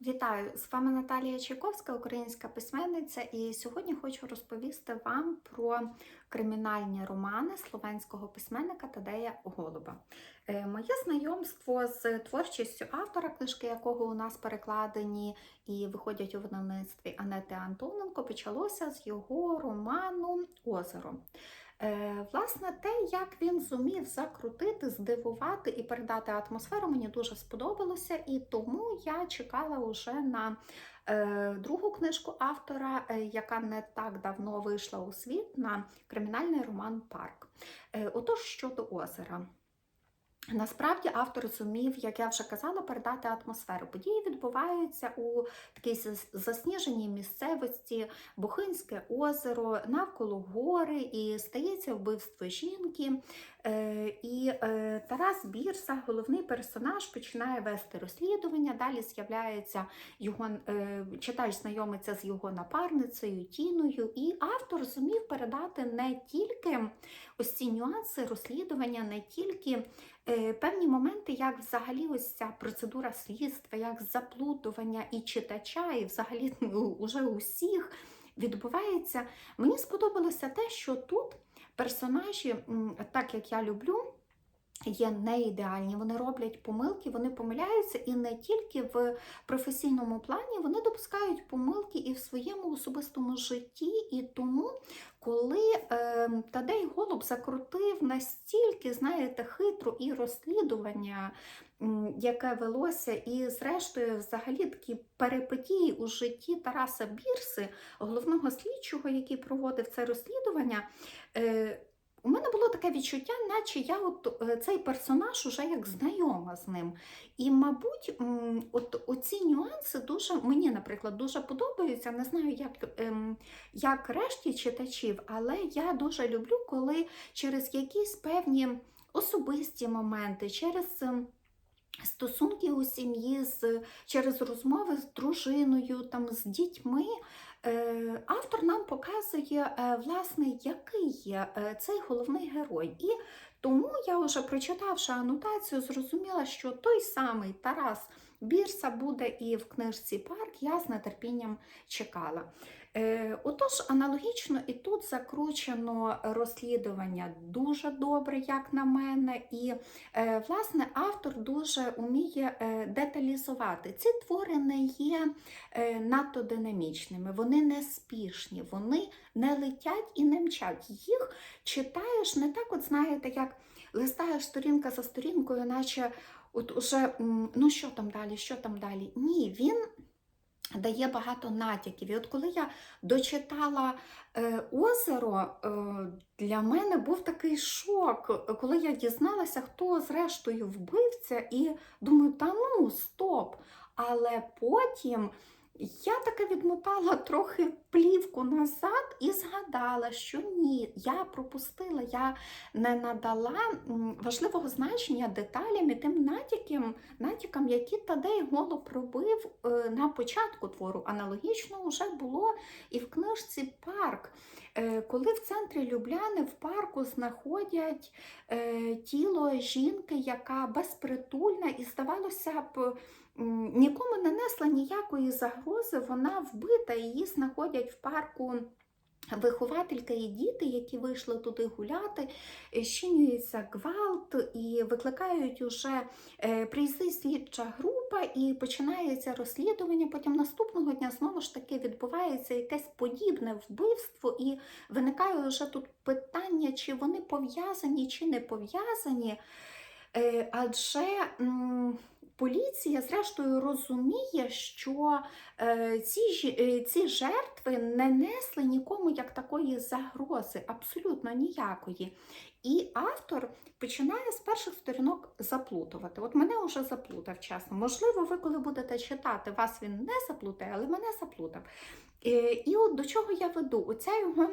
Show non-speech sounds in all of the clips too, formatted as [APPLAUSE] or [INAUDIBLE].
Вітаю! З вами Наталія Чайковська, українська письменниця, і сьогодні хочу розповісти вам про кримінальні романи словенського письменника Тадея Голуба. Е, Моє знайомство з творчістю автора, книжки якого у нас перекладені і виходять у видавництві Анети Антоненко, почалося з його роману Озеро. Е, Власне, те, як він зумів закрутити, здивувати і передати атмосферу, мені дуже сподобалося, і тому я чекала уже на е, другу книжку автора, е, яка не так давно вийшла у світ на кримінальний роман Парк. Отож, щодо озера. Насправді автор зумів, як я вже казала, передати атмосферу. Події відбуваються у такій засніженій місцевості, Бухинське озеро, навколо гори, і стається вбивство жінки. Е, І е, Тарас Бірса, головний персонаж, починає вести розслідування. Далі з'являється його е, читач знайомиться з його напарницею Тіною, і автор зумів передати не тільки ось ці нюанси розслідування, не тільки певні моменти, як взагалі ось ця процедура слідства, як заплутування і читача, і взагалі [LAUGHS] ну, уже усіх відбувається. Мені сподобалося те, що тут персонажі, так як я люблю, є не ідеальні, вони роблять помилки, вони помиляються і не тільки в професійному плані, вони допускають помилки і в своєму особистому житті. І тому, коли е, Тадей Голуб закрутив настільки, знаєте, хитро і розслідування, яке велося, і зрештою, взагалі такі перипетії у житті Тараса Бірси, головного слідчого, який проводив це розслідування. Е, у мене було таке відчуття, наче я от е, цей персонаж уже як знайома з ним. І, мабуть, от оці нюанси дуже мені, наприклад, дуже подобаються. Не знаю, як, ем, як решті читачів, але я дуже люблю, коли через якісь певні особисті моменти, через. ем, Стосунки у сім'ї, через розмови з дружиною, там, з дітьми, Автор нам показує, е, власне, який є е, цей головний герой. І тому я вже прочитавши анотацію, зрозуміла, що той самий Тарас Бірса буде і в книжці Парк, я з нетерпінням чекала. Е, Отож, аналогічно і тут закручено розслідування дуже добре, як на мене, і е, власне автор дуже уміє е, деталізувати. Ці твори не є надто динамічними, вони не спішні, вони не летять і не мчать. Їх читаєш не так, от знаєте, як листаєш сторінка за сторінкою, наче от уже ну що там далі, що там далі. Ні, він. Дає багато натяків. І от коли я дочитала е, озеро, е, для мене був такий шок, коли я дізналася, хто зрештою вбивця, і думаю, та ну, стоп. Але потім я таки відмотала трохи плівку назад і згадала, що ні, я пропустила, я не надала важливого значення деталям і тим натякам, натякам які Тадей Голуб робив е, на початку твору. Аналогічно вже було і в книжці Парк. Е, Коли в центрі Любляни в парку знаходять е, тіло жінки, яка безпритульна, і здавалося б, нікому не несла ніякої загрози, вона вбита, її знаходять в парку. Вихователька і діти, які вийшли туди гуляти, е, щинюється гвалт і викликають уже е, слідча група, і починається розслідування. Потім наступного дня знову ж таки відбувається якесь подібне вбивство, і виникає вже тут питання, чи вони пов'язані, чи не пов'язані. Е, Адже поліція, зрештою, розуміє, що е, ці, е, ці жертви не несли нікому як такої загрози, абсолютно ніякої. І автор починає з перших сторінок заплутувати. От мене вже заплутав чесно. Можливо, ви, коли будете читати, вас він не заплутає, але мене заплутав. Е, І от до чого я веду? Оця його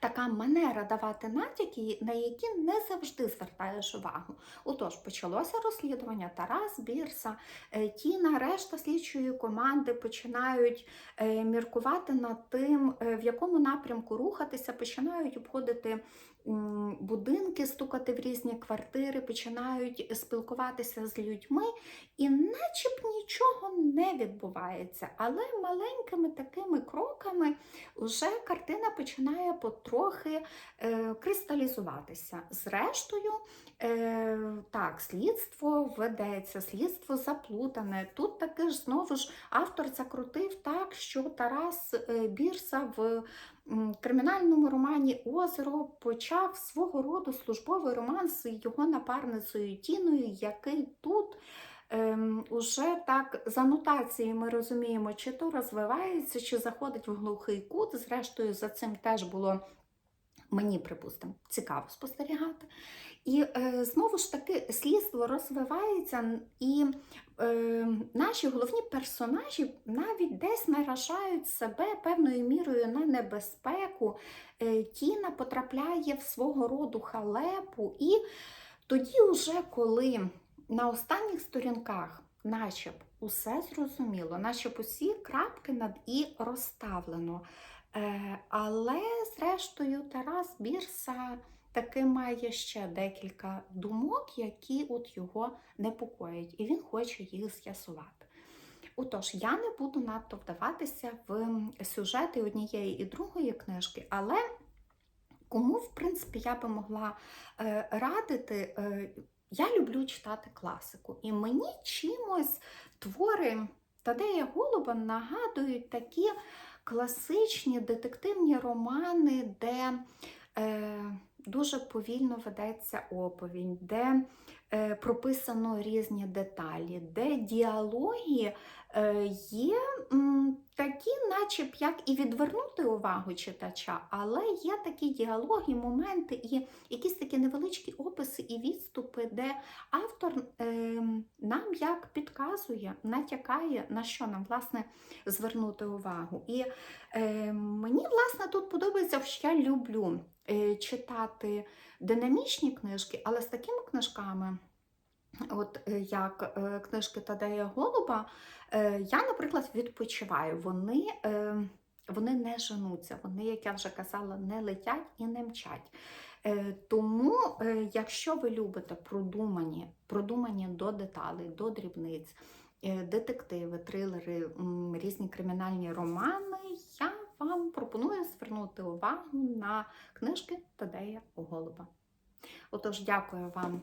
така манера давати натяки, на які не завжди звертаєш увагу. Отож, почалося розслідування. Тарас Бірса, е, Тіна, решта слідчої команди починають е, міркувати над тим, е, в якому напрямку рухатися, починають обходити будинки, стукати в різні квартири, починають спілкуватися з людьми, і начеб нічого не відбувається, але маленькими такими кроками вже картина починає потрохи е, кристалізуватися. Зрештою, е, так, слідство ведеться, слідство заплутане. Тут таки ж знову ж автор закрутив так, що Тарас е, Бірса в кримінальному романі Озеро почав свого роду службовий роман з його напарницею Тіною, який тут. Ем, уже так за нотацією ми розуміємо, чи то розвивається, чи заходить в глухий кут. Зрештою, за цим теж було мені, припустимо, цікаво спостерігати. І е, знову ж таки слідство розвивається, і е, наші головні персонажі навіть десь наражають себе певною мірою на небезпеку. Е, Тіна потрапляє в свого роду халепу, і тоді, вже коли на останніх сторінках, наче б усе зрозуміло, наче б усі крапки над і розставлено. Е, але, зрештою, Тарас Бірса таки має ще декілька думок, які от його непокоять, і він хоче їх з'ясувати. Отож, я не буду надто вдаватися в сюжети однієї і другої книжки, але кому, в принципі, я би могла е, радити, е, я люблю читати класику, і мені чимось твори Тадея Голуба нагадують такі класичні детективні романи, де е, дуже повільно ведеться оповідь, де е, прописано різні деталі, де діалоги е, є такі, наче б як і відвернути увагу читача, але є такі діалоги, моменти і якісь такі невеличкі описи і відступи, де автор е, нам як підказує, натякає, на що нам власне звернути увагу. І е, мені власне тут подобається, що я люблю е, читати динамічні книжки, але з такими книжками. От е, як е, книжки Тадея Голуба, е, я, наприклад, відпочиваю. Вони, вони не женуться, вони, як я вже казала, не летять і не мчать. Тому, якщо ви любите продумані, продумані до деталей, до дрібниць, детективи, трилери, різні кримінальні романи, я вам пропоную звернути увагу на книжки Тадея Голуба. Отож, дякую вам